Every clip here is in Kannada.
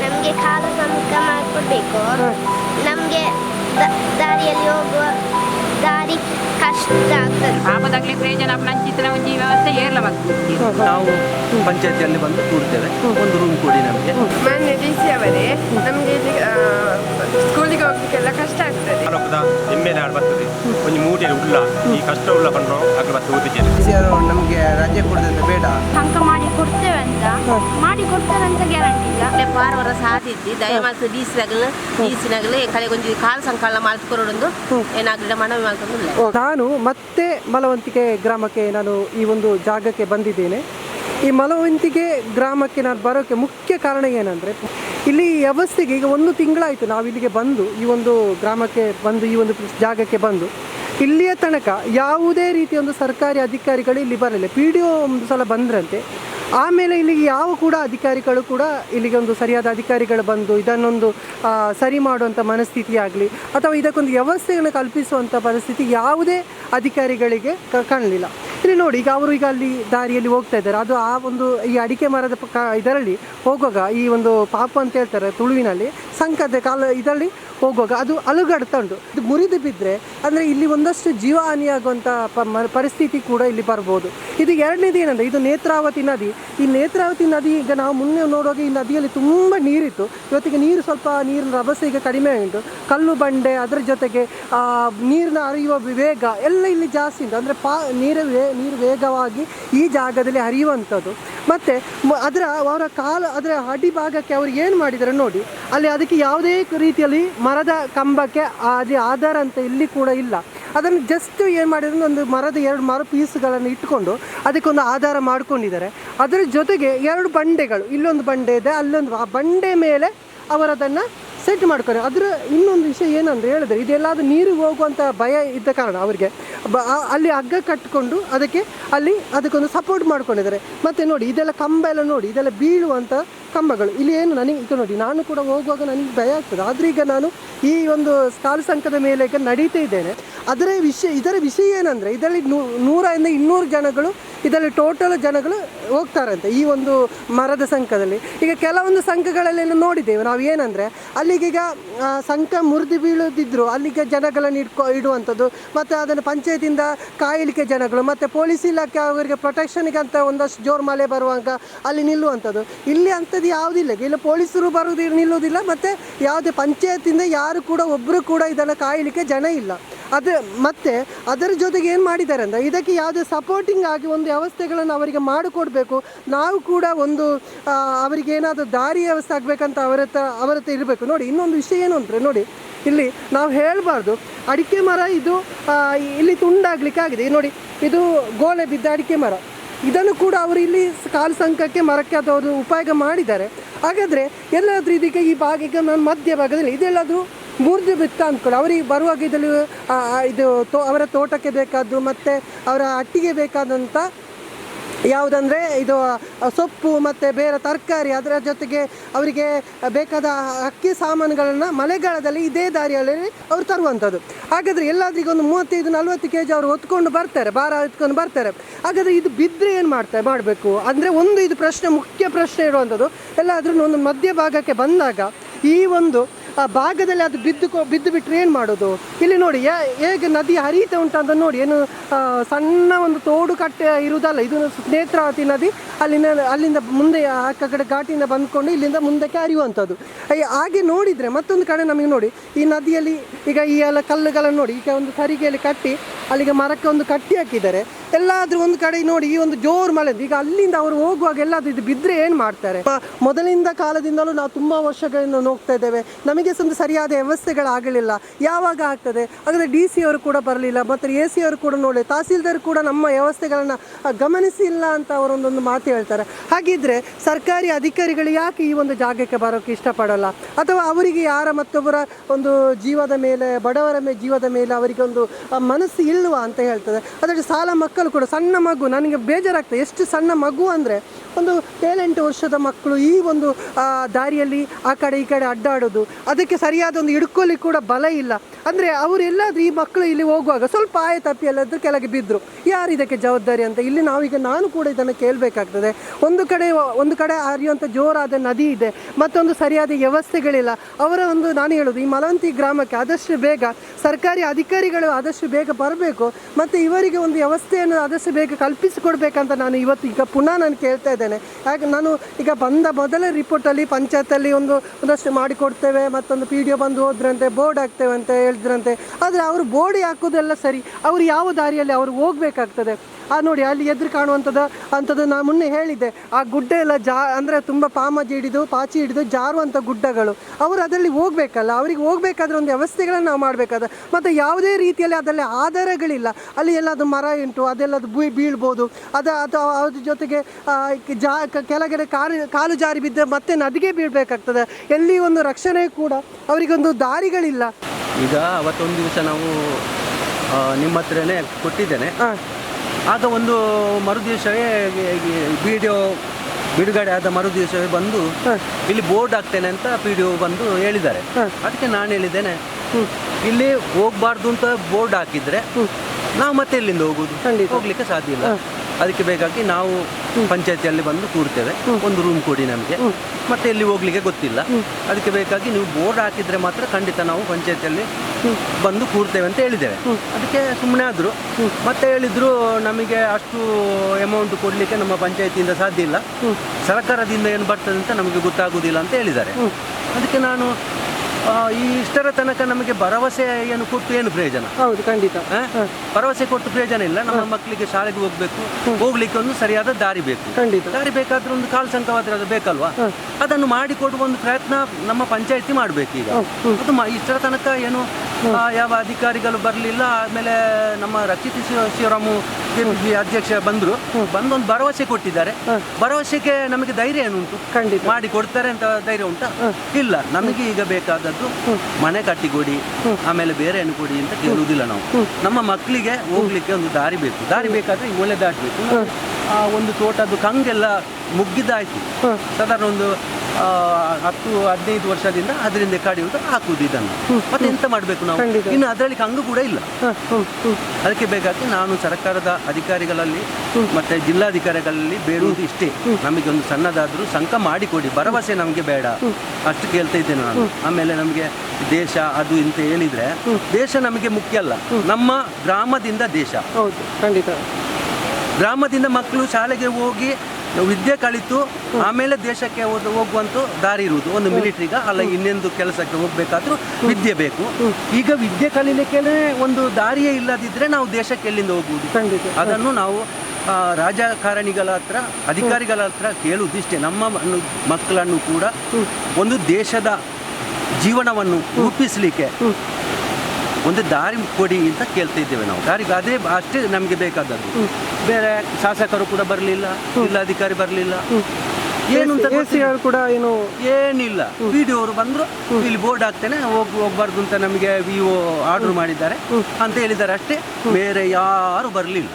ನಮ್ಗೆ ಕಾಲ ಸಮಕ ಮಾಡಿಕೊಡ್ಬೇಕು ನಮಗೆ ದಾರಿಯಲ್ಲಿ ಹೋಗುವ ದಾರಿ ಕಷ್ಟ ಆಗ್ತದೆ. ಆಪದಾಗಲಿ ಪ್ರಯೋಜನ ನಂಚಿತ್ತಿನ ಒಂಜಿ ವ್ಯವಸ್ಥೆ ಏರ್ಲ ಮಾಡ್ತೀವಿ ನಾವು ಪಂಚಾಯತಿಯಲ್ಲಿ ಬಂದು ಕೂಡ್ತೇವೆ. ಒಂದು ರೂಮ್ ಕೊಡಿ ನಮಗೆ. ಮಾನ್ಯ ಡಿ ಸಿ ಅವರೇ ನಮಗೆ ಇಲ್ಲಿ ಸ್ಕೂಲಿಗೆ ಹೋಗ್ಲಿಕ್ಕೆಲ್ಲ ಕಷ್ಟ ಆಗ್ತದೆ. ಆರೋಗ್ಯದ ಎಮ್ಮೆ ನಾಡು ಬರ್ತದೆ. ಒಂದು ಮೂಟೆ ಉಳ್ಳ ಈ ಕಷ್ಟ ಉಳ್ಳ ಬಂದ್ರು ಆಗ ಬರ್ತದೆ ಓದಿದ್ದೇನೆ ನಮಗೆ ರಜೆ ಕೊಡೋದಂತ ಬೇಡ ಅಂಕ ಮಾಡಿ ಕೊಡ್ತೇವೆ ಅಂತ ಮಾಡಿ ಕೊಡ್ತಾರಂತ ಗ್ಯಾರಂಟಿ ಇಲ್ಲ. ಅಲ್ಲೇ ಪಾರ್ವರ ಸಾಧಿಸಿ ದಯಮಾಡ್ತು ಡಿಸಿನಾಗಲು ಡಿಸಿನಾಗಲು ಕಳೆಗೊಂಜಿ ಕಾಲು ಸಂಕಾಲ ಮಾಲ್ತುಕೊರೊಂದು ಏನಾಗಲಿಲ್ಲ ಮನವಿ ಮಾಡ್ಕೊಂಡು ನಾನು ಮತ್ತೆ ಮಲವಂತಿಕೆ ಗ್ರಾಮಕ್ಕೆ ನಾನು ಈ ಒಂದು ಜಾಗಕ್ಕೆ ಬಂದಿದ್ದೇನೆ. ಈ ಮಲವಂತಿಕೆ ಗ್ರಾಮಕ್ಕೆ ನಾನು ಬರೋಕ್ಕೆ ಮುಖ್ಯ ಕಾರಣ ಏನಂದರೆ ಇಲ್ಲಿ ವ್ಯವಸ್ಥೆಗೆ ಈಗ ಒಂದು ತಿಂಗಳಾಯಿತು ನಾವು ಇಲ್ಲಿಗೆ ಬಂದು ಈ ಒಂದು ಗ್ರಾಮಕ್ಕೆ ಬಂದು ಈ ಒಂದು ಜಾಗಕ್ಕೆ ಬಂದು. ಇಲ್ಲಿಯ ತನಕ ಯಾವುದೇ ರೀತಿಯ ಒಂದು ಸರ್ಕಾರಿ ಅಧಿಕಾರಿಗಳು ಇಲ್ಲಿ ಬರಲಿಲ್ಲ. ಪಿ ಡಿ ಒ ಒಂದು ಸಲ ಬಂದ್ರಂತೆ. ಆಮೇಲೆ ಇಲ್ಲಿಗೆ ಯಾವ ಕೂಡ ಅಧಿಕಾರಿಗಳು ಕೂಡ ಇಲ್ಲಿಗೆ ಒಂದು ಸರಿಯಾದ ಅಧಿಕಾರಿಗಳು ಬಂದು ಇದನ್ನೊಂದು ಸರಿ ಮಾಡುವಂಥ ಮನಸ್ಥಿತಿ ಆಗಲಿ, ಅಥವಾ ಇದಕ್ಕೊಂದು ವ್ಯವಸ್ಥೆಯನ್ನು ಕಲ್ಪಿಸುವಂಥ ಪರಿಸ್ಥಿತಿ ಯಾವುದೇ ಅಧಿಕಾರಿಗಳಿಗೆ ಕಾಣಲಿಲ್ಲ. ಇಲ್ಲಿ ನೋಡಿ, ಈಗ ಅವರು ಈಗ ಅಲ್ಲಿ ದಾರಿಯಲ್ಲಿ ಹೋಗ್ತಾ ಇದ್ದಾರೆ. ಅದು ಆ ಒಂದು ಈ ಅಡಿಕೆ ಮರದ ಇದರಲ್ಲಿ ಹೋಗುವಾಗ ಈ ಒಂದು ಪಾಪ ಅಂತ ಹೇಳ್ತಾರೆ ತುಳುವಿನಲ್ಲಿ, ಸಂಕದ ಕಾಲ ಇದರಲ್ಲಿ ಹೋಗುವಾಗ ಅದು ಅಲುಗಾಡ್ತಾ ಉಂಟು. ಇದು ಮುರಿದು ಬಿದ್ದರೆ ಅಂದರೆ ಇಲ್ಲಿ ಒಂದಷ್ಟು ಜೀವ ಹಾನಿಯಾಗುವಂಥ ಪರಿಸ್ಥಿತಿ ಕೂಡ ಇಲ್ಲಿ ಬರ್ಬೋದು. ಇದು ಎರಡನೇದು ಏನಂದರೆ ಇದು ನೇತ್ರಾವತಿ ನದಿ. ಈ ನೇತ್ರಾವತಿ ನದಿ ಈಗ ನಾವು ಮುನ್ನೆ ನೋಡುವಾಗ ಈ ನದಿಯಲ್ಲಿ ತುಂಬ ನೀರಿತ್ತು. ಇವತ್ತಿಗೆ ನೀರು ಸ್ವಲ್ಪ ನೀರಿನ ರಭಸೆ ಈಗ ಕಡಿಮೆ ಉಂಟು. ಕಲ್ಲು ಬಂಡೆ, ಅದರ ಜೊತೆಗೆ ನೀರಿನ ಹರಿಯುವ ವೇಗ ಎಲ್ಲ ಇಲ್ಲಿ ಜಾಸ್ತಿ ಉಂಟು. ಅಂದರೆ ಪಾ ನೀರು ವೇ ನೀರು ವೇಗವಾಗಿ ಈ ಜಾಗದಲ್ಲಿ ಹರಿಯುವಂಥದ್ದು. ಮತ್ತು ಅದರ ಅವರ ಕಾಲು, ಅದರ ಅಡಿಭಾಗಕ್ಕೆ ಅವರು ಏನು ಮಾಡಿದ್ದಾರೆ ನೋಡಿ, ಅಲ್ಲಿ ಅದಕ್ಕೆ ಯಾವುದೇ ರೀತಿಯಲ್ಲಿ ಮರದ ಕಂಬಕ್ಕೆ ಅದೇ ಆಧಾರ ಅಂತ ಇಲ್ಲಿ ಕೂಡ ಇಲ್ಲ. ಅದನ್ನು ಜಸ್ಟ್ ಏನು ಮಾಡಿದ್ರು ಒಂದು ಮರದ ಎರಡು ಮರ ಪೀಸ್ಗಳನ್ನು ಇಟ್ಕೊಂಡು ಅದಕ್ಕೊಂದು ಆಧಾರ ಮಾಡ್ಕೊಂಡಿದ್ದಾರೆ. ಅದರ ಜೊತೆಗೆ ಎರಡು ಬಂಡೆಗಳು, ಇಲ್ಲೊಂದು ಬಂಡೆ ಇದೆ, ಅಲ್ಲೊಂದು ಆ ಬಂಡೆ ಮೇಲೆ ಅವರದನ್ನು ಸೆಟ್ ಮಾಡ್ತಾರೆ ಅದರ ಇನ್ನೊಂದು ವಿಷಯ ಏನಂದ್ರೆ ಹೇಳಿದ್ರೆ, ಇದೆಲ್ಲಾದ್ರೂ ನೀರಿಗೆ ಹೋಗುವಂಥ ಭಯ ಇದ್ದ ಕಾರಣ ಅವರಿಗೆ. ಅಲ್ಲಿ ಹಗ್ಗ ಕಟ್ಟಿಕೊಂಡು ಅದಕ್ಕೆ ಅಲ್ಲಿ ಅದಕ್ಕೊಂದು ಸಪೋರ್ಟ್ ಮಾಡ್ಕೊಂಡಿದ್ದಾರೆ. ಮತ್ತು ನೋಡಿ, ಇದೆಲ್ಲ ಕಂಬ ಎಲ್ಲ ನೋಡಿ, ಇದೆಲ್ಲ ಬೀಳುವಂಥ ಕಂಬಗಳು ಇಲ್ಲಿ ಏನು ನನಗೆ, ಈಗ ನೋಡಿ, ನಾನು ಕೂಡ ಹೋಗುವಾಗ ನನಗೆ ಭಯ ಆಗ್ತದೆ. ಆದರೆ ಈಗ ನಾನು ಈ ಒಂದು ಕಾಲು ಸಂಕದ ಮೇಲೆ ಈಗ ನಡೀತಾ ಇದ್ದೇನೆ. ಅದರ ವಿಷಯ, ಇದರ ವಿಷಯ ಏನಂದರೆ, ಇದರಲ್ಲಿ ನೂರರಿಂದ ಇನ್ನೂರು ಜನಗಳು, ಇದರಲ್ಲಿ ಟೋಟಲ್ ಜನಗಳು ಹೋಗ್ತಾರಂತೆ ಈ ಒಂದು ಮರದ ಸಂಕದಲ್ಲಿ. ಈಗ ಕೆಲವೊಂದು ಸಂಘಗಳಲ್ಲೆಲ್ಲ ನೋಡಿದ್ದೇವೆ. ನಾವು ಏನಂದರೆ ಅಲ್ಲಿಗೀಗ ಸಂಕ ಮುರಿದು ಬೀಳುದಿದ್ರು, ಅಲ್ಲಿಗೆ ಜನಗಳನ್ನು ಇಟ್ಕೊ ಇಡುವಂಥದ್ದು, ಮತ್ತು ಅದನ್ನು ಪಂಚಾಯತಿಂದ ಕಾಯಲಿಕ್ಕೆ ಜನಗಳು, ಮತ್ತು ಪೊಲೀಸ್ ಇಲಾಖೆ ಅವರಿಗೆ ಪ್ರೊಟೆಕ್ಷನ್ಗೆ ಅಂತ ಒಂದಷ್ಟು ಜೋರು ಮಳೆ ಬರುವಾಗ ಅಲ್ಲಿ ನಿಲ್ಲುವಂಥದ್ದು. ಇಲ್ಲಿ ಅಂಥದ್ದು ಯಾವುದಿಲ್ಲ. ಇಲ್ಲ, ಪೊಲೀಸರು ಬರೋದು ನಿಲ್ಲೋದಿಲ್ಲ ಮತ್ತು ಯಾವುದೇ ಪಂಚಾಯತಿಂದ ಯಾರು ಕೂಡ ಒಬ್ಬರು ಕೂಡ ಇದನ್ನು ಕಾಯಲಿಕ್ಕೆ ಜನ ಇಲ್ಲ. ಅದು, ಮತ್ತು ಅದರ ಜೊತೆಗೆ ಏನು ಮಾಡಿದ್ದಾರೆ ಅಂದರೆ, ಇದಕ್ಕೆ ಯಾವುದೇ ಸಪೋರ್ಟಿಂಗ್ ಆಗಿ ಒಂದು ವ್ಯವಸ್ಥೆಗಳನ್ನು ಅವರಿಗೆ ಮಾಡಿಕೊಡ್ಬೇಕು. ನಾವು ಕೂಡ ಒಂದು ಅವರಿಗೆ ಏನಾದರೂ ದಾರಿ ವ್ಯವಸ್ಥೆ ಆಗಬೇಕಂತ ಅವರ ಹತ್ರ ಅವರ ಹತ್ರ ಇರಬೇಕು. ನೋಡಿ, ಇನ್ನೊಂದು ವಿಷಯ ಏನು ಅಂದರೆ, ನೋಡಿ, ಇಲ್ಲಿ ನಾವು ಹೇಳಬಾರ್ದು, ಅಡಿಕೆ ಮರ ಇದು ಇಲ್ಲಿ ತುಂಡಾಗಲಿಕ್ಕೆ ಆಗಿದೆ. ನೋಡಿ, ಇದು ಗೋಲೆ ಬಿದ್ದ ಅಡಿಕೆ ಮರ. ಇದನ್ನು ಕೂಡ ಅವರು ಇಲ್ಲಿ ಕಾಲು ಸಂಕಕ್ಕೆ ಮರಕ್ಕೆ ಅಥವಾ ಅವರು ಉಪಯೋಗ ಮಾಡಿದ್ದಾರೆ. ಹಾಗಾದರೆ ಎಲ್ಲಾದರೂ ಇದಕ್ಕೆ ಈ ಭಾಗ ಈಗ ನಾನು ಮಧ್ಯ ಭಾಗದಲ್ಲಿ ಇದೆಲ್ಲಾದರೂ ಮುರಿದು ಬಿತ್ತ ಅಂದ್ಕೊಳ್ಳಿ. ಅವರಿಗೆ ಬರುವಾಗ ಇದರಲ್ಲಿ ಇದು ತೋ, ಅವರ ತೋಟಕ್ಕೆ ಬೇಕಾದ್ದು ಮತ್ತು ಅವರ ಅಟ್ಟಿಗೆ ಬೇಕಾದಂಥ ಯಾವುದಂದರೆ ಇದು ಸೊಪ್ಪು ಮತ್ತು ಬೇರೆ ತರಕಾರಿ ಅದರ ಜೊತೆಗೆ ಅವರಿಗೆ ಬೇಕಾದ ಅಕ್ಕಿ ಸಾಮಾನುಗಳನ್ನು ಮಳೆಗಾಲದಲ್ಲಿ ಇದೇ ದಾರಿಯಲ್ಲಿ ಅವರು ತರುವಂಥದ್ದು. ಹಾಗಾದರೆ ಎಲ್ಲಾದ್ರೂ ಈಗ ಒಂದು ಮೂವತ್ತೈದು, ನಲ್ವತ್ತು ಕೆ ಜಿ ಅವರು ಹೊತ್ಕೊಂಡು ಬರ್ತಾರೆ, ಭಾರ ಹೊತ್ಕೊಂಡು ಬರ್ತಾರೆ. ಹಾಗಾದರೆ ಇದು ಬಿದ್ದರೆ ಏನು ಮಾಡ್ತಾರೆ ಮಾಡಬೇಕು? ಅಂದರೆ ಒಂದು ಇದು ಪ್ರಶ್ನೆ, ಮುಖ್ಯ ಪ್ರಶ್ನೆ ಇರುವಂಥದ್ದು. ಎಲ್ಲಾದ್ರೂ ಒಂದು ಮಧ್ಯ ಭಾಗಕ್ಕೆ ಬಂದಾಗ ಈ ಒಂದು ಆ ಭಾಗದಲ್ಲಿ ಅದು ಬಿದ್ದು ಬಿದ್ದು ಬಿಟ್ಟರೆ ಏನು ಮಾಡೋದು? ಇಲ್ಲಿ ನೋಡಿ, ಯಾ- ಹೇಗೆ ನದಿ ಹರಿಯುತ್ತೆ ಉಂಟು ಅಂತ ನೋಡಿ, ಏನು ಸಣ್ಣ ಒಂದು ತೋಡು ಕಟ್ಟೆ ಇರುವುದಲ್ಲ, ಇದು ನೇತ್ರಾವತಿ ನದಿ ಅಲ್ಲಿಂದ ಅಲ್ಲಿಂದ ಮುಂದೆ ಆ ಕಡೆ ಘಾಟಿಯಿಂದ ಬಂದ್ಕೊಂಡು ಇಲ್ಲಿಂದ ಮುಂದಕ್ಕೆ ಹರಿಯುವಂಥದ್ದು. ಹಾಗೆ- ನೋಡಿದರೆ ಮತ್ತೊಂದು ಕಡೆ ನಮಗೆ ನೋಡಿ, ಈ ನದಿಯಲ್ಲಿ ಈಗ ಈ ಎಲ್ಲ ಕಲ್ಲುಗಳನ್ನು ನೋಡಿ, ಈಗ ಒಂದು ಸರಿಗೆಯಲ್ಲಿ ಕಟ್ಟಿ, ಅಲ್ಲಿಗೆ ಮರಕ್ಕೆ ಒಂದು ಕಟ್ಟಿ ಹಾಕಿದ್ದಾರೆ. ಎಲ್ಲಾದರೂ ಒಂದು ಕಡೆ ನೋಡಿ, ಈ ಒಂದು ಜೋರು ಮಳೆ ಈಗ ಅಲ್ಲಿಂದ ಅವರು ಹೋಗುವಾಗ ಎಲ್ಲಾದ್ರೂ ಇದು ಬಿದ್ದರೆ ಏನು ಮಾಡ್ತಾರೆ? ಮೊದಲಿಂದ ಕಾಲದಿಂದಲೂ ನಾವು ತುಂಬ ವರ್ಷಗಳಿಂದ ಹೋಗ್ತಾ ಇದ್ದೇವೆ. ನಮಗೆ ಸಹ ಒಂದು ಸರಿಯಾದ ವ್ಯವಸ್ಥೆಗಳಾಗಲಿಲ್ಲ. ಯಾವಾಗ ಆಗ್ತದೆ? ಹಾಗಾದರೆ ಡಿ ಸಿ ಅವರು ಕೂಡ ಬರಲಿಲ್ಲ. ಮತ್ತು ಎ ಸಿ ಅವರು ಕೂಡ ನೋಡಿ ತಹಸೀಲ್ದಾರ್ ಕೂಡ ನಮ್ಮ ವ್ಯವಸ್ಥೆಗಳನ್ನು ಗಮನಿಸಿಲ್ಲ ಅಂತ ಅವರೊಂದೊಂದು ಮಾತು ಹೇಳ್ತಾರೆ. ಹಾಗಿದ್ದರೆ ಸರ್ಕಾರಿ ಅಧಿಕಾರಿಗಳು ಯಾಕೆ ಈ ಒಂದು ಜಾಗಕ್ಕೆ ಬರೋಕ್ಕೆ ಇಷ್ಟಪಡಲ್ಲ? ಅಥವಾ ಅವರಿಗೆ ಯಾರ ಮತ್ತೊಬ್ಬರ ಒಂದು ಜೀವದ ಮೇಲೆ, ಬಡವರ ಮೇಲೆ ಜೀವದ ಮೇಲೆ ಅವರಿಗೆ ಒಂದು ಮನಸ್ಸು ಇಲ್ವಾ ಅಂತ ಹೇಳ್ತದೆ. ಅದರಲ್ಲಿ ಸಾಲ ಮಕ್ಕಳು ಕೂಡ, ಸಣ್ಣ ಮಗು, ನನಗೆ ಬೇಜಾರಾಗ್ತದೆ. ಎಷ್ಟು ಸಣ್ಣ ಮಗು ಅಂದರೆ ಒಂದು ಏಳೆಂಟು ವರ್ಷದ ಮಕ್ಕಳು ಈ ಒಂದು ದಾರಿಯಲ್ಲಿ ಆ ಕಡೆ ಈ ಕಡೆ ಅಡ್ಡಾಡೋದು. ಅದಕ್ಕೆ ಸರಿಯಾದ ಒಂದು ಹಿಡ್ಕೊಳ್ಳಿ ಕೂಡ ಬಲ ಇಲ್ಲ. ಅಂದರೆ ಅವರೆಲ್ಲಾದರೂ ಈ ಮಕ್ಕಳು ಇಲ್ಲಿ ಹೋಗುವಾಗ ಸ್ವಲ್ಪ ಆಯ ತಪ್ಪಿ ಎಲ್ಲಾದರೂ ಕೆಳಗೆ ಬಿದ್ದರು ಯಾರು ಇದಕ್ಕೆ ಜವಾಬ್ದಾರಿ ಅಂತ? ಇಲ್ಲಿ ನಾವೀಗ ನಾನು ಕೂಡ ಇದನ್ನು ಕೇಳಬೇಕಾಗ್ತದೆ. ಒಂದು ಕಡೆ ಒಂದು ಕಡೆ ಹರಿಯುವಂಥ ಜೋರಾದ ನದಿ ಇದೆ, ಮತ್ತೊಂದು ಸರಿಯಾದ ವ್ಯವಸ್ಥೆಗಳಿಲ್ಲ. ಅವರ ಒಂದು ನಾನು ಹೇಳೋದು, ಈ ಮಲವಂತಿ ಗ್ರಾಮಕ್ಕೆ ಆದಷ್ಟು ಬೇಗ, ಸರ್ಕಾರಿ ಅಧಿಕಾರಿಗಳು ಆದಷ್ಟು ಬೇಗ ಬರಬೇಕು, ಮತ್ತು ಇವರಿಗೆ ಒಂದು ವ್ಯವಸ್ಥೆಯನ್ನು ಆದಷ್ಟು ಬೇಗ ಕಲ್ಪಿಸಿಕೊಡ್ಬೇಕಂತ ನಾನು ಇವತ್ತು ಈಗ ಪುನಃ ನಾನು ಕೇಳ್ತಾ ಇದ್ದೇನೆ. ಯಾಕೆ ನಾನು ಈಗ ಬಂದ ಮೊದಲ ರಿಪೋರ್ಟಲ್ಲಿ ಪಂಚಾಯತಲ್ಲಿ ಒಂದು, ಒಂದಷ್ಟು ಮಾಡಿಕೊಡ್ತೇವೆ, ಮತ್ತೊಂದು ಪಿ ಡಿ ಒ ಬಂದು ಹೋದ್ರಂತೆ ಬೋರ್ಡ್ ಹಾಕ್ತೇವೆ ಅಂತ ಹೇಳಿದ್ರಂತೆ. ಆದರೆ ಅವರು ಬೋರ್ಡ್ ಹಾಕೋದೆಲ್ಲ ಸರಿ. ಅವರು ಯಾವ ದಾರಿಯಲ್ಲಿ ಅವರು ಹೋಗಬೇಕಾಗ್ತದೆ? ಆ ನೋಡಿ ಅಲ್ಲಿ ಎದುರು ಕಾಣುವಂಥದ್ದು ಅಂಥದ್ದು ನಾನು ಮುನ್ನೆ ಹೇಳಿದ್ದೆ. ಆ ಗುಡ್ಡ ಎಲ್ಲ ಜಾ ಅಂದರೆ ತುಂಬ ಪಾಮಜಿ ಹಿಡಿದು ಪಾಚಿ ಹಿಡಿದು ಜಾರುವಂಥ ಗುಡ್ಡಗಳು. ಅವರು ಅದರಲ್ಲಿ ಹೋಗಬೇಕಲ್ಲ ಅವರಿಗೆ ಹೋಗಬೇಕಾದ್ರೆ ಒಂದು ವ್ಯವಸ್ಥೆಗಳನ್ನು ನಾವು ಮಾಡಬೇಕಾದ. ಮತ್ತು ಯಾವುದೇ ರೀತಿಯಲ್ಲಿ ಅದರಲ್ಲಿ ಆಧಾರಗಳಿಲ್ಲ. ಅಲ್ಲಿ ಎಲ್ಲದು ಮರ ಉಂಟು ಅದೆಲ್ಲದು ಬೀ ಬೀಳ್ಬೋದು. ಅದು ಅದು ಅದ್ರ ಜೊತೆಗೆ ಜಾ ಕೆಳಗಡೆ ಕಾಲು ಕಾಲು ಜಾರಿ ಬಿದ್ದ ಮತ್ತೆ ನದಿಗೆ ಬೀಳಬೇಕಾಗ್ತದೆ. ಎಲ್ಲಿ ಒಂದು ರಕ್ಷಣೆ ಕೂಡ ಅವರಿಗೊಂದು ದಾರಿಗಳಿಲ್ಲ. ಈಗ ಅವತ್ತೊಂದು ದಿವಸ ನಾವು ನಿಮ್ಮ ಹತ್ರನೇ ಕೊಟ್ಟಿದ್ದೇನೆ. ಆಗ ಒಂದು ಮರುದಿವಸವೇ ವಿಡಿಯೋ ಬಿಡುಗಡೆ ಆದ ಮರುದಿವಸವೇ ಬಂದು ಇಲ್ಲಿ ಬೋರ್ಡ್ ಹಾಕ್ತೇನೆ ಅಂತ ಪಿ ಡಿ ಒ ಬಂದು ಹೇಳಿದ್ದಾರೆ. ಅದಕ್ಕೆ ನಾನು ಹೇಳಿದ್ದೇನೆ. ಇಲ್ಲಿ ಹೋಗ್ಬಾರ್ದು ಅಂತ ಬೋರ್ಡ್ ಹಾಕಿದ್ರೆ ನಾವು ಮತ್ತೆ ಎಲ್ಲಿಂದ ಹೋಗುದು. ಹೋಗ್ಲಿಕ್ಕೆ ಸಾಧ್ಯ ಇಲ್ಲ. ಅದಕ್ಕೆ ಬೇಕಾಗಿ ನಾವು ಪಂಚಾಯತಿಯಲ್ಲಿ ಬಂದು ಕೂರ್ತೇವೆ. ಒಂದು ರೂಮ್ ಕೊಡಿ ನಮಗೆ. ಮತ್ತೆ ಎಲ್ಲಿ ಹೋಗ್ಲಿಕ್ಕೆ ಗೊತ್ತಿಲ್ಲ. ಅದಕ್ಕೆ ಬೇಕಾಗಿ ನೀವು ಬೋರ್ಡ್ ಹಾಕಿದ್ರೆ ಮಾತ್ರ ಖಂಡಿತ ನಾವು ಪಂಚಾಯತಿಯಲ್ಲಿ ಬಂದು ಕೂರ್ತೇವೆ ಅಂತ ಹೇಳಿದ್ದೇವೆ. ಅದಕ್ಕೆ ಸುಮ್ಮನೆ ಆದ್ರು. ಮತ್ತೆ ಹೇಳಿದ್ರು ನಮಗೆ ಅಷ್ಟು ಅಮೌಂಟ್ ಕೊಡ್ಲಿಕ್ಕೆ ನಮ್ಮ ಪಂಚಾಯತಿಯಿಂದ ಸಾಧ್ಯ ಇಲ್ಲ. ಸರ್ಕಾರದಿಂದ ಏನು ಬರ್ತದೆ ಅಂತ ನಮಗೆ ಗೊತ್ತಾಗುವುದಿಲ್ಲ ಅಂತ ಹೇಳಿದ್ದಾರೆ. ಅದಕ್ಕೆ ನಾನು ಈ ಇಷ್ಟರ ತನಕ ನಮಗೆ ಭರವಸೆ ಏನು ಕೊಟ್ಟು ಏನು ಪ್ರಯೋಜನ? ಹೌದು ಖಂಡಿತ? ಭರವಸೆ ಕೊಟ್ಟು ಪ್ರಯೋಜನ ಇಲ್ಲ. ನಮ್ಮ ಮಕ್ಕಳಿಗೆ ಶಾಲೆಗೆ ಹೋಗ್ಬೇಕು. ಹೋಗ್ಲಿಕ್ಕೆ ಒಂದು ಸರಿಯಾದ ದಾರಿ ಬೇಕು. ಖಂಡಿತ. ದಾರಿ ಬೇಕಾದ್ರೆ ಒಂದು ಕಾಲ್ ಸಂಕವಾದ್ರೆ ಅದು ಬೇಕಲ್ವಾ? ಅದನ್ನು ಮಾಡಿಕೊಡುವ ಒಂದು ಪ್ರಯತ್ನ ನಮ್ಮ ಪಂಚಾಯತಿ ಮಾಡಬೇಕು ಈಗ. ಅದು ಇಷ್ಟರ ತನಕ ಏನು ಯಾವ ಅಧಿಕಾರಿಗಳು ಬರಲಿಲ್ಲ ಆಮೇಲೆ ನಮ್ಮ ರಕ್ಷಿತ ಶಿವ ಶಿವರಾಮು ಅಧ್ಯಕ್ಷ ಬಂದರು. ಬಂದೊಂದು ಭರವಸೆ ಕೊಟ್ಟಿದ್ದಾರೆ. ಭರವಸೆಗೆ ನಮಗೆ ಧೈರ್ಯ ಏನುಂಟು? ಖಂಡಿತ. ಮಾಡಿ ಕೊಡ್ತಾರೆ ಅಂತ ಧೈರ್ಯ ಉಂಟಾ? ಇಲ್ಲ. ನಮಗೆ ಈಗ ಬೇಕಾದದ್ದು ಮನೆ ಕಟ್ಟಿಕೊಡಿ ಆಮೇಲೆ ಬೇರೆ ಏನು ಕೊಡಿ ಅಂತ ಕೇಳುವುದಿಲ್ಲ ನಾವು. ನಮ್ಮ ಮಕ್ಕಳಿಗೆ ಹೋಗ್ಲಿಕ್ಕೆ ಒಂದು ದಾರಿ ಬೇಕು. ದಾರಿ ಬೇಕಾದ್ರೆ ಈ ಒಳ್ಳೆ ದಾಟಬೇಕು ಆ ಒಂದು ತೋಟದ್ದು ಕಂಗೆಲ್ಲ ಮುಗ್ಗಿದ್ದಾಯ್ತು ಸಾಧಾರಣ ಒಂದು ಹತ್ತು ಹದಿನೈದು ವರ್ಷದಿಂದ ಅದರಿಂದ ಕಡಿಯುವುದು ಹಾಕುವುದು ಇದನ್ನು. ಮತ್ತೆ ಎಂತ ಮಾಡಬೇಕು ನಾವು. ಇನ್ನು ಅದರಲ್ಲಿ ಕಂಗು ಕೂಡ ಇಲ್ಲ. ಅದಕ್ಕೆ ಬೇಕಾಗಿ ನಾನು ಸರ್ಕಾರದ ಅಧಿಕಾರಿಗಳಲ್ಲಿ ಮತ್ತೆ ಜಿಲ್ಲಾಧಿಕಾರಿಗಳಲ್ಲಿ ಬೇಡುವುದು ಇಷ್ಟೇ. ನಮಗೆ ಒಂದು ಸಣ್ಣದಾದ್ರೂ ಸಂಕ ಮಾಡಿಕೊಡಿ. ಭರವಸೆ ನಮಗೆ ಬೇಡ. ಅಷ್ಟು ಕೇಳ್ತಾ ಇದ್ದೇನೆ ನಾನು. ಆಮೇಲೆ ನಮಗೆ ದೇಶ ಅದು ಇಂತ ಹೇಳಿದ್ರೆ ದೇಶ ನಮಗೆ ಮುಖ್ಯ ಅಲ್ಲ. ನಮ್ಮ ಗ್ರಾಮದಿಂದ ದೇಶ. ಹೌದು ಖಂಡಿತ. ಗ್ರಾಮದಿಂದ ಮಕ್ಕಳು ಶಾಲೆಗೆ ಹೋಗಿ ವಿದ್ಯೆ ಕಲಿತು ಆಮೇಲೆ ದೇಶಕ್ಕೆ ಹೋಗುವಂತ ದಾರಿ ಇರುವುದು. ಒಂದು ಮಿಲಿಟ್ರಿಗ ಅಲ್ಲ ಇನ್ನೊಂದು ಕೆಲಸಕ್ಕೆ ಹೋಗ್ಬೇಕಾದ್ರೂ ವಿದ್ಯೆ ಬೇಕು. ಈಗ ವಿದ್ಯೆ ಕಲೀಲಿಕ್ಕೆ ಒಂದು ದಾರಿಯೇ ಇಲ್ಲದಿದ್ರೆ ನಾವು ದೇಶಕ್ಕೆ ಎಲ್ಲಿಂದ ಹೋಗುವುದು? ಅದನ್ನು ನಾವು ರಾಜಕಾರಣಿಗಳ ಹತ್ರ ಅಧಿಕಾರಿಗಳ ಹತ್ರ ಕೇಳುವುದು ಇಷ್ಟೇ. ನಮ್ಮ ಮಕ್ಕಳನ್ನು ಕೂಡ ಒಂದು ದೇಶದ ಜೀವನವನ್ನು ರೂಪಿಸಲಿಕ್ಕೆ ಒಂದು ದಾರಿ ಕೊಡಿ ಅಂತ ಕೇಳ್ತಾ ಇದ್ದೇವೆ ನಾವು. ದಾರಿ ಅದೇ ಅಷ್ಟೇ ನಮಗೆ ಬೇಕಾದದ್ದು. ಬೇರೆ ಶಾಸಕರು ಕೂಡ ಬರಲಿಲ್ಲ ಜಿಲ್ಲಾಧಿಕಾರಿ ಬರಲಿಲ್ಲ. ಏನು ಅಂತ ಕೂಡ ಏನು ಏನಿಲ್ಲ. ಪಿ ಡಿ ಅವರು ಬಂದ್ರು ಇಲ್ಲಿ ಬೋರ್ಡ್ ಹಾಕ್ತೇನೆ ಹೋಗ್ ಹೋಗ್ಬಾರ್ದು ಅಂತ ನಮಗೆ ವಿ ಒ ಆರ್ಡರ್ ಮಾಡಿದ್ದಾರೆ. ಅಂತ ಹೇಳಿದ್ದಾರೆ ಅಷ್ಟೇ. ಬೇರೆ ಯಾರು ಬರಲಿಲ್ಲ.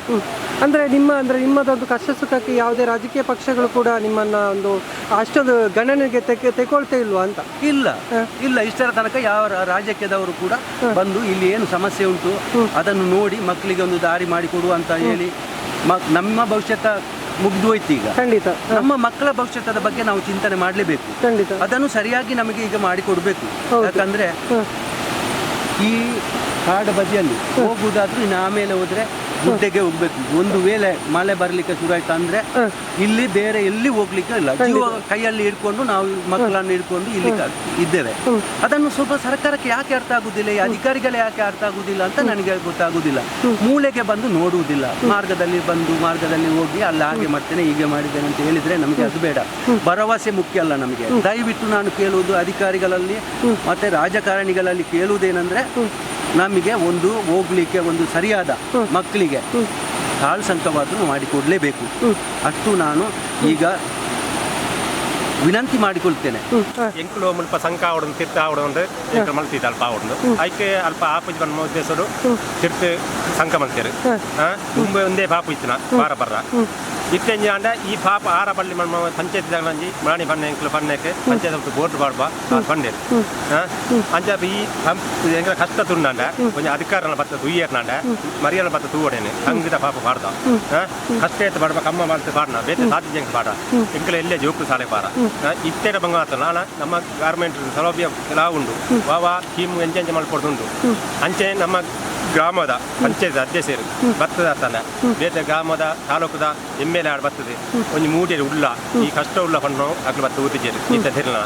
ಅಂದ್ರೆ ನಿಮ್ಮ ಅಂದ್ರೆ ನಿಮ್ಮದೊಂದು ಕಷ್ಟ ಸುಖಕ್ಕೆ ಯಾವುದೇ ರಾಜಕೀಯ ಪಕ್ಷಗಳು ಕೂಡ ನಿಮ್ಮನ್ನ ಒಂದು ಅಷ್ಟೊಂದು ಗಣನೆಗೆ ತೆಗೆ ತೆಗೊಳ್ತಾ ಇಲ್ವಾ ಅಂತ? ಇಲ್ಲ. ಇಲ್ಲ ಇಷ್ಟರ ತನಕ ಯಾವ ರಾಜಕೀಯದವರು ಕೂಡ ಬಂದು ಇಲ್ಲಿ ಏನು ಸಮಸ್ಯೆ ಉಂಟು ಅದನ್ನು ನೋಡಿ ಮಕ್ಕಳಿಗೆ ಒಂದು ದಾರಿ ಮಾಡಿಕೊಡು ಅಂತ ಹೇಳಿ ನಮ್ಮ ಭವಿಷ್ಯತ ಮುಗ್ದು ಹೋಯ್ತು ಈಗ. ಖಂಡಿತ. ನಮ್ಮ ಮಕ್ಕಳ ಭವಿಷ್ಯದ ಬಗ್ಗೆ ನಾವು ಚಿಂತನೆ ಮಾಡಲೇಬೇಕು. ಖಂಡಿತ. ಅದನ್ನು ಸರಿಯಾಗಿ ನಮಗೆ ಈಗ ಮಾಡಿಕೊಡ್ಬೇಕು ಯಾಕಂದ್ರೆ ಈ ಕಾಡು ಬದಿಯಲ್ಲಿ ಹೋಗುವುದಾದ್ರೂ ಇನ್ನು ಆಮೇಲೆ ಹೋದ್ರೆ ಗುಡ್ಡೆಗೆ ಹೋಗ್ಬೇಕು ಒಂದು ವೇಳೆ ಮಳೆ ಬರ್ಲಿಕ್ಕೆ ಶುರು ಆಯ್ತು ಅಂದ್ರೆ ಇಲ್ಲಿ ಬೇರೆ ಎಲ್ಲಿ ಹೋಗ್ಲಿಕ್ಕೆ ಇಲ್ಲ. ಜೀವ ಕೈಯಲ್ಲಿ ಹಿಡ್ಕೊಂಡು ನಾವು ಮಕ್ಕಳನ್ನು ಹಿಡ್ಕೊಂಡು ಇಲ್ಲಿ ಇದ್ದೇವೆ. ಅದನ್ನು ಸ್ವಲ್ಪ ಸರ್ಕಾರಕ್ಕೆ ಯಾಕೆ ಅರ್ಥ ಆಗುದಿಲ್ಲ? ಈ ಅಧಿಕಾರಿಗಳೇ ಯಾಕೆ ಅರ್ಥ ಆಗುದಿಲ್ಲ ಅಂತ ನನಗೆ ಗೊತ್ತಾಗುದಿಲ್ಲ. ಮೂಲೆಗೆ ಬಂದು ನೋಡುವುದಿಲ್ಲ. ಮಾರ್ಗದಲ್ಲಿ ಬಂದು ಮಾರ್ಗದಲ್ಲಿ ಹೋಗಿ ಅಲ್ಲಿ ಹಾಗೆ ಮಾಡ್ತೇನೆ ಹೀಗೆ ಮಾಡಿದ್ದೇನೆ ಅಂತ ಹೇಳಿದ್ರೆ ನಮಗೆ ಅದು ಬೇಡ. ಭರವಸೆ ಮುಖ್ಯ ಅಲ್ಲ ನಮಗೆ. ದಯವಿಟ್ಟು ನಾನು ಕೇಳುವುದು ಅಧಿಕಾರಿಗಳಲ್ಲಿ ಮತ್ತೆ ರಾಜಕಾರಣಿಗಳಲ್ಲಿ ಕೇಳುವುದೇನೆಂದ್ರೆ ನಮಗೆ ಒಂದು ಹೋಗ್ಲಿಕ್ಕೆ ಒಂದು ಸರಿಯಾದ ಮಕ್ಕಳಿಗೆ ಕಾಳು ಸಂಕವಾದರೂ ಮಾಡಿಕೊಡ್ಲೇಬೇಕು. ಅಷ್ಟು ನಾನು ಈಗ ವಿನಂತಿ ಮಾಡಿಕೊಳ್ತೇನೆ. ಎಂಕುಲು ಮುಲ್ಪ ಸಂಕ ಆವಡೊಂದು ತಿರ್ತ ಆವಡೊಂದು ಎಂಕ್ಲು ಮಲ್ತಿದ್ದ ಅಲ್ಪ ಆವಡೊಂದು. ಐಕೆ ಅಲ್ಪ ಆಪುಜ್ ಬನ್ನ ಮೋದೇಶರು ತಿರ್ತ ಸಂಕ ಮಲ್ತೇರು ಮುಂಬೈ ಒಂದೇ ಪಾಪು ಇತ್ತಿನ ಬಾರ ಬರ್ರ. ಇತ್ತೆಂಜಿ ಆಂಡ ಈ ಪಾಪ ಆರ ಬಳ್ಳಿ ಮಣ್ಮ ಪಂಚಾಯತ್ ಜಾಗಲಂಜಿ ಮರಾಣಿ ಬಣ್ಣ ಎಂಕ್ಲು ಬಣ್ಣಕ್ಕೆ ಪಂಚಾಯತ್ ಬೋಟ್ ಬಾಡ್ಬ ಬಂಡೇರು ಅಂಚ ಈ ಪಂಪ್ ಎಂಗ್ಲ ಕಷ್ಟ ತುಂಡಾಂಡ ಕೊಂಚ ಅಧಿಕಾರ ಬತ್ತ ತುಯ್ಯರ್ನಾಂಡ ಮರಿಯಲ ಬತ್ತ ತೂವಡೇನೆ ಹಂಗಿದ ಪಾಪ ಪಾಡ್ದ. ಕಷ್ಟ ಎತ್ತ ಬಾಡ್ಬ ಕಮ್ಮ ಮಾಡ್ತೆ ಪಾಡ್ನ ಬೇತೆ ಸಾಧ್ಯ ಜಂಗ್ ಪಾಡ ಎಂಕ್ಲ ಎಲ್ಲೇ ಜೋಕು ಸಾಲೆ ಪಾರ ಇತ್ತೇಟ ಬಂಗ ಆತ ನಾನ ನಮ್ಮ ಗಾರ್ಮೆಂಟ್ ಸೌಲಭ್ಯ ಎಲ್ಲ ಉಂಡು. ವಾವ ಸ್ಕೀಮ್ ಎಂಚ ಮಾಡ್ಕೊಡ್ದುಂಟು. ಅಂಚೆ ನಮ್ಮ ಗ್ರಾಮದ ಪಂಚಾಯತ್ ಅಧ್ಯಕ್ಷರು ಭತ್ತದ ತನ. ಬೇರೆ ಗ್ರಾಮದ ತಾಲೂಕದ ಎಂ ಎಲ್ ಆಡ್ ಬರ್ತದೆ. ಒಂದು ಮೂಡಿಯಲ್ಲಿ ಉಳ್ಳ ಈ ಕಷ್ಟ ಉಳ್ಳ ಪಣ್ಣು ಅಗ್ಲು ಬತ್ತ ಊತಿಜೇರು ಇಂತ ತಿರ್ನ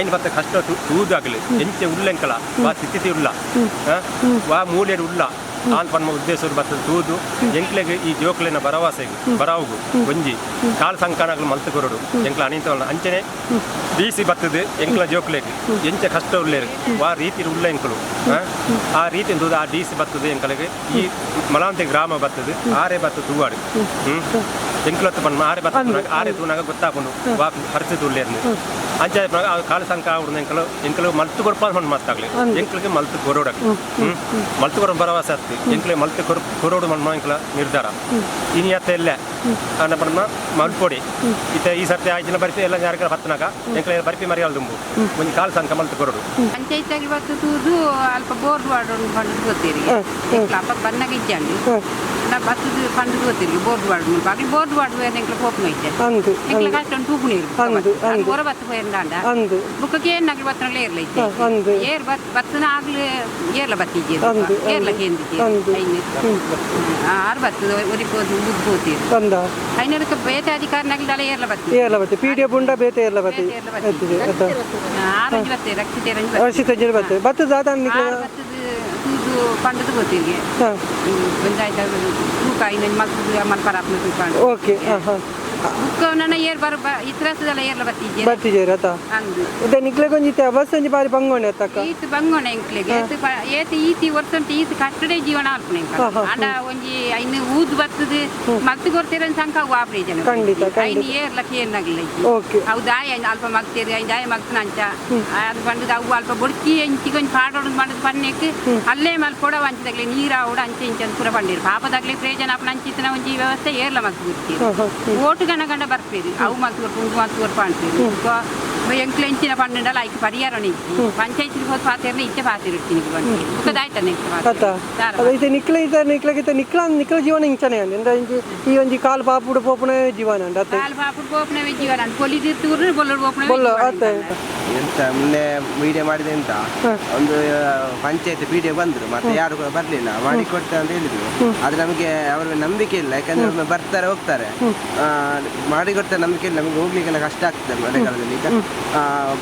ಐನ್ ಬತ್ತ ಕಷ್ಟ ತೂದು ಆಗ್ಲಿ ಎಂಚೆ ಉಳ್ಳೆಂಕಲ ವಾ ಸ್ಥಿತಿ ಉಳ್ಳ? ವಾ ಮೂಡಿಯಲ್ಲಿ ಉಳ್ಳ ಆನ್ ಪನ್ಮ ಉದ್ದೇಶರು ಬರ್ತದೆ ತೂದು. ಎಂಕ್ಲೆಗೆ ಈ ಜೋಕ್ಲೆನ ಭರವಸೆಗೆ ಬರಾವುಗು ಒಂಜಿ ಕಾಲ್ ಸಂಕಾನಗಳು ಮಲ್ತು ಕೊರಡು ಎಂಕ್ಲ ಅನಿತವಲ್ಲ ಅಂಚನೆ ಬೀಸಿ ಬರ್ತದೆ ಎಂಕ್ಲ ಜೋಕ್ಲೆಗೆ. ಎಂಚ ಕಷ್ಟ ಉಳ್ಳೇರು ಆ ರೀತಿ ಉಳ್ಳ ಎಂಕಲು ಆ? ಆ ರೀತಿ ತೂದು ಆ ಡೀಸಿ ಬರ್ತದೆ ಎಂಕಲೆಗೆ ಈ ಮಲಾಂತೆ ಗ್ರಾಮ ಬರ್ತದೆ ಆರೆ ಬರ್ತದೆ ತೂವಾಡು. ಹ್ಮ್. ಎಂಕ್ಲತ್ತು ಪನ್ಮ ಆರೆ ಬತ್ತ ತೂನಾಗ ಆರೆ ತೂನಾಗ ಗೊತ್ತಾಪುಂಡು ವಾ ಪರಿಸ್ಥಿತಿ ಉಳ್ಳೇರ್ನು ಅಂಚ ಕಾಲ ಸಂಕ ಆವಡ್ದು ಎಂಕಲು ಎಂಕಲು ಮಲ್ತು ಕೊಡ್ಪ ಹೊಂಡು ಮಾತಾಗ್ಲಿ ಎಂಕ್ಲಿಗೆ ಮಲ್ತು ಕೊರೋಡಕ್ಕೆ ಹ್ಮ್ ಮಲ್ತು ಕೊರೋ ಭರವಸೆ ಆಗ್ತಿ ಎಂಕ್ಲೆ ಮಲ್ತು ಕೊರ ಕೊರೋಡು ಮನ್ಮ ಎಂಕ್ಲ ನಿರ್ಧಾರ. ಇನಿ ಅತ್ತ ಎಲ್ಲ ಅನ್ನ ಪಂಡ ಮಲ್ಪೊಡಿ ಇತ್ತ ಈ ಸರ್ತಿ ಆಯ್ತಿನ ಬರ್ತಿ ಎಲ್ಲ ಯಾರಿಗಾರ ಹತ್ತನಾಗ ಎಂಕ್ಲೆ ಬರ್ಪಿ ಮರಿಯಾಲ್ ದುಂಬು. ಒಂದು ಕಾಲ ಸಂಕ ಮಲ್ತು ಕೊರೋಡು ಪಂಚಾಯತ್ ಬತ್ತು ತೂದು ಅಲ್ಪ ಬೋರ್ ಫಂಡ್ ಗೊತ್ತೀರಿ. ಅಪ್ಪ ಬನ್ನಗ ಇಜ್ಜಂಡು. ನಾ ಬತ್ತದು ಫಂಡ್ ಗೊತ್ತೀರಿ ಬೋರ್ಡ್ ವಾರ್ಡ್ ಬಾಗಿ ಬೋರ್ಡ್ ಬೇರೆ ಎಂಕ್ಲ ಪೋಪನ ಇಜ್ಜೆ ಅಂದು ಎಂಕ್ಲ ಕಷ್ಟ ತೂಪು ನೀರು ಅಂದು, ಅಂದು. ಹೊರ ಬತ್ತು ಹೋಯ್ರಂಡ ಅಂದು. ಬುಕ್ಕಕ್ಕೆ ಏನ್ ನಗಲು ಬತ್ತನಲ್ಲ ಏರ್ಲ ಇಜ್ಜೆ ಹ, ಅಂದು. ಏರ್ ಬತ್ ಬತ್ತನ ಆಗ್ಲು ಏರ್ಲ ಬತ್ತಿಜ್ಜೆ ಅಂದು, ಏರ್ಲ. ಕೇಂದಿಜ್ಜೆ ಅಂದು. ಆರು ಬತ್ತದ ಒರಿಪೋದು ಬುದ್ ಹೋತೀರಿ ಬಂದ ಐನದಕ್ಕೆ ಬೇತೆ ಅಧಿಕಾರ ನಗಲಲ್ಲ ಏರ್ಲ ಬತ್ತಿ. ಏರ್ಲ ಬತ್ತೆ. ಪಿ ಡಿ ತೂದು ಪಂಡದು ಗೊತ್ತಿಗೆ ಪಂಚಾಯತ್ ತೂಕ ಇನ್ನ ಮಲ್ಪರಾಪ್ನ ತೂಕೊಂಡು ಓಕೆ ಹಾಂ ಹಾಂ. ನನ್ನ ಏರ್ ಬರ ಇತ್ರಸದಲ್ಲ ಏರ್ಲ ಬತ್ತಿಜ್ಜೆ ಬರ್ತಿದ್ದೀರಿ ಆತ ಅಂದು ಬಸ್ ಒಂಜಿ ಬಾರಿ ಬಂಗೋಣೆ ಅತ್ತಕ್ಕ ಈತ್ ಬಂಗೋಣ ಎಂಕ್ಲೆಗೆ ಏತ್ ಏತ್ ಈತಿ ವರ್ಷಂಟ ಈತ್ ಕಟ್ಟಡೆ ಜೀವನ ಹಾ, ಅಂಡ ಒಂಜಿ ಐನು ಊದ್ ಬರ್ತದೆ ಮಗ್ತು ಕೊಡ್ತೀರ ಸಂಕ ಆಪ್ರೆ ಜನ ಖಂಡಿತ, ಖಂಡಿತ. ಐನು ಏರ್ಲಕ್ಕೆ ಏನಾಗಿಲ್ಲ ಓಕೆ ಅವು ದಾಯ ಐನ್ ಅಲ್ಪ ಮಗ್ತೇರಿ ಐನ್ ದಾಯ ಮಗ್ತನ ಅಂಚ ಅದು ಬಂದದ ಅವು ಅಲ್ಪ ಬುಡ್ಕಿ ಎಂಚಿ ಕೊಂಚ ಪಾಡೋಡು ಮಾಡದು ಪನ್ನೆಕ್ ಅಲ್ಲೇ ಮಲ್ ಕೊಡ ವಂಚದಾಗ್ಲಿ ನೀರ ಅವಡ ಅಂಚೆ ಇಂಚ ಪೂರ ಬಂದಿರು ಪಾಪದಾಗ್ಲಿ ಪ್ರಯೋಜನ ಅಪ್ಪ ಅಂಚಿತ್ತಿನ ಒಂಜಿ ವ್ಯವಸ್ಥೆ ಏರ್ಲ ಮಗ್ತು ಬಿಡ್ತೀರಿ ಓಟು ಗಣ ಗಂಡ ಬರ್ತೀರಿ. ಅವು ಮಗ್ತು ಕೊಟ್ಟು ಉಂಟು ಮಗ್ತು ಪಾಣ್ತೀರಿ ಎಂಕ್ಲ ಲೈಕ್ ಪನ್ನೆಂಡಲ್ಲ ಐಕ್ ಪರಿಹಾರ ಇಜ್ಜಿ ಪಂಚಾಯತ್ ಹೋದ್ ಪಾತಿರ್ನ ಇಚ್ಚೆ ಪಾತಿರ್ತೀನಿ ಬಂದು ಬುಕ್ಕದಾಯ್ತ ನೆಕ್ಸ್ಟ್ ಅದು ಇದು ನಿಕ್ಲೆ ಇದ್ದ ನಿಕ್ಲೆಗಿತ್ತ ನಿಕ್ಲ ನಿಕ್ಲ ಜೀವನ ಇಂಚನೆ ಅಂದ. ಎಂದ ಇಂಚಿ ಈ ಒಂಜಿ ಕಾಲ್ ಪಾಪುಡು ಪೋಪುನ ಜೀವನ ಅಂದ ಅತ್ತೆ ಕಾಲ್ ಪಾಪುಡ್ ಪೋಪುನ ಜೀವನ ಪೊಲಿದಿರ್ತೂರ್ನ ಬೊಲ್ಲಡ್ ಗೋಪನೆ ಬೊಲ್ಲ ಅತ್ತೆ ಎಂತ ಮೊನ್ನೆ ಮೀಡಿಯಾ ಮಾಡಿದೆ ಅಂತ ಒಂದು ಪಂಚಾಯತ್ ಪಿ ಡಿ ಬಂದ್ರು. ಮತ್ತೆ ಯಾರು ಕೂಡ ಬರ್ಲಿಲ್ಲ. ಮಾಡಿ ಕೊಡ್ತೆ ಅಂತ ಹೇಳಿದ್ರು. ಆದ್ರೆ ನಮಗೆ ಅವ್ರ ನಂಬಿಕೆ ಇಲ್ಲ. ಯಾಕಂದ್ರೆ ಒಮ್ಮೆ ಬರ್ತಾರೆ ಹೋಗ್ತಾರೆ. ಆ, ಮಾಡಿ ಕೊಡ್ತಾರೆ ನಂಬಿಕೆ ಇಲ್ಲ. ನಮಗೆ ಹೋಗ್ಲಿಕ್ಕೆಲ್ಲ ಕಷ್ಟ ಆಗ್ತದೆ ಮಳೆಗಾಲದಲ್ಲಿ ಈಗ.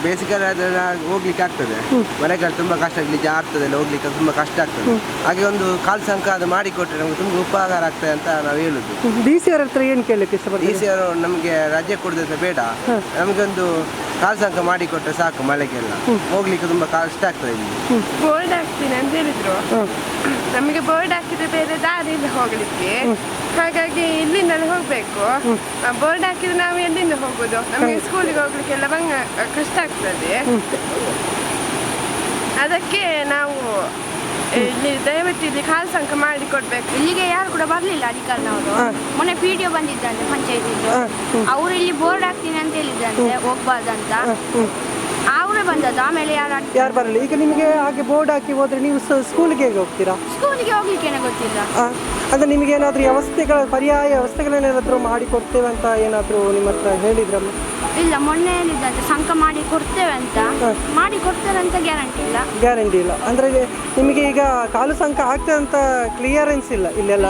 ಬೇಸಿಗೆಲ್ಲ ಆದ್ರೆ ಹೋಗ್ಲಿಕ್ಕೆ ಆಗ್ತದೆ. ಮಳೆಗಾಲ ತುಂಬಾ ಕಷ್ಟ ಆಗ್ಲಿ ಜಾರ್ತದೆ ಹೋಗ್ಲಿಕ್ಕೆ ತುಂಬಾ ಕಷ್ಟ ಆಗ್ತದೆ. ಹಾಗೆ ಒಂದು ಕಾಲ್ ಸಂಕ ಅದು ಮಾಡಿಕೊಟ್ರೆ ನಮ್ಗೆ ತುಂಬಾ ಉಪಕಾರ ಆಗ್ತದೆ ಅಂತ ನಾವು ಹೇಳುದು. ಡಿ ಸಿ ಅವ್ರ ಹತ್ರ ಏನು ಕೇಳಲಿಕ್ಕೆ ಡಿ ಇಷ್ಟಪಡ್ತೀರಿ ಸಿ ಅವರು ನಮಗೆ ರಜೆ ಕೊಡೋದು ಬೇಡ. ನಮಗೊಂದು ಕಾಲ್ ಸಂಕ ಮಾಡಿಕೊಟ್ರೆ ಸಾಕು ಮಳೆಗೆಲ್ಲ. ಹೋಗ್ಲಿಕ್ಕೆ ತುಂಬಾ ಕಷ್ಟ ಆಗ್ತದೆ ಇಲ್ಲಿ. ಬೋರ್ಡ್ ಹಾಕ್ತೀನಿ ಅಂತ ಹೇಳಿದ್ರು. ನಮಗೆ ಬೋರ್ಡ್ ಹಾಕಿದ್ರೆ ಬೇರೆ ದಾರಿ ಇಲ್ಲ ಹೋಗ್ಲಿಕ್ಕೆ ಹಾಗಾಗಿ ಇಲ್ಲಿಂದಲೇ ಹೋಗ್ಬೇಕು. ಬೋರ್ಡ್ ಹಾಕಿದ್ರೆ ನಾವು ಎಲ್ಲಿಂದ ಹೋಗುದು? ನಮಗೆ ಸ್ಕೂಲಿಗೆ ಹೋಗ್ಲಿಕ್ಕೆಲ್ಲ ಬಂಗ ಕಷ್ಟ ಆಗ್ತದೆ. ಅದಕ್ಕೆ ನಾವು ಇಲ್ಲಿ ದಯವಿಟ್ಟು ಇಲ್ಲಿ ಕಾಲ್ ಸಂಕ ಮಾಡಿ ಕೊಡ್ಬೇಕು. ಇಲ್ಲಿಗೆ ಯಾರು ಕೂಡ ಬರ್ಲಿಲ್ಲ ಅಧಿಕಾರಿನವರು ಮೊನ್ನೆ ಪಿ ಡಿ ಒ ಬಂದಿದ್ದಂತೆ ಪಂಚಾಯತ್ ಅವ್ರು ಇಲ್ಲಿ ಬೋರ್ಡ್ ಹಾಕ್ತೀನಿ ಅಂತ ಹೇಳಿದ್ದಂತೆ ಹೋಗ್ಬಾರ್ದಂತ. ಅವರೇ ಬಂದದ್ದು ಆಮೇಲೆ ಯಾರು ಯಾರು ಬರಲ್ಲ. ಈಗ ನಿಮಗೆ ಹಾಗೆ ಬೋರ್ಡ್ ಹಾಕಿ ಹೋದ್ರೆ ನೀವು ಸ್ಕೂಲ್ಗೆ ಹೇಗೆ ಹೋಗ್ತೀರಾ? ಸ್ಕೂಲ್ಗೆ ಹೋಗ್ಲಿಕ್ಕೆ ಗೊತ್ತಿಲ್ಲ. ಅಂದ್ರೆ ನಿಮಗೆ ಏನಾದರೂ ವ್ಯವಸ್ಥೆಗಳ ಪರ್ಯಾಯ ವ್ಯವಸ್ಥೆಗಳನ್ನೇನಾದರೂ ಮಾಡಿ ಕೊಡ್ತೇವೆ ಅಂತ ಏನಾದರೂ ನಿಮ್ಮ ಹತ್ರ ಹೇಳಿದ್ರಮ್ಮ ಇಲ್ಲ ಮೊನ್ನೆ ಹೇಳಿದ್ದಂತೆ ಸಂಕ ಮಾಡಿ ಕೊಡ್ತೇವೆ ಅಂತ. ಮಾಡಿ ಕೊಡ್ತೇವೆ ಅಂತ ಗ್ಯಾರಂಟಿ ಇಲ್ಲ. ಗ್ಯಾರಂಟಿ ಇಲ್ಲ. ಅಂದರೆ ನಿಮಗೆ ಈಗ ಕಾಲು ಸಂಕ ಆಗ್ತದೆ ಅಂತ ಕ್ಲಿಯರೆನ್ಸ್ ಇಲ್ಲ ಇಲ್ಲೆಲ್ಲ?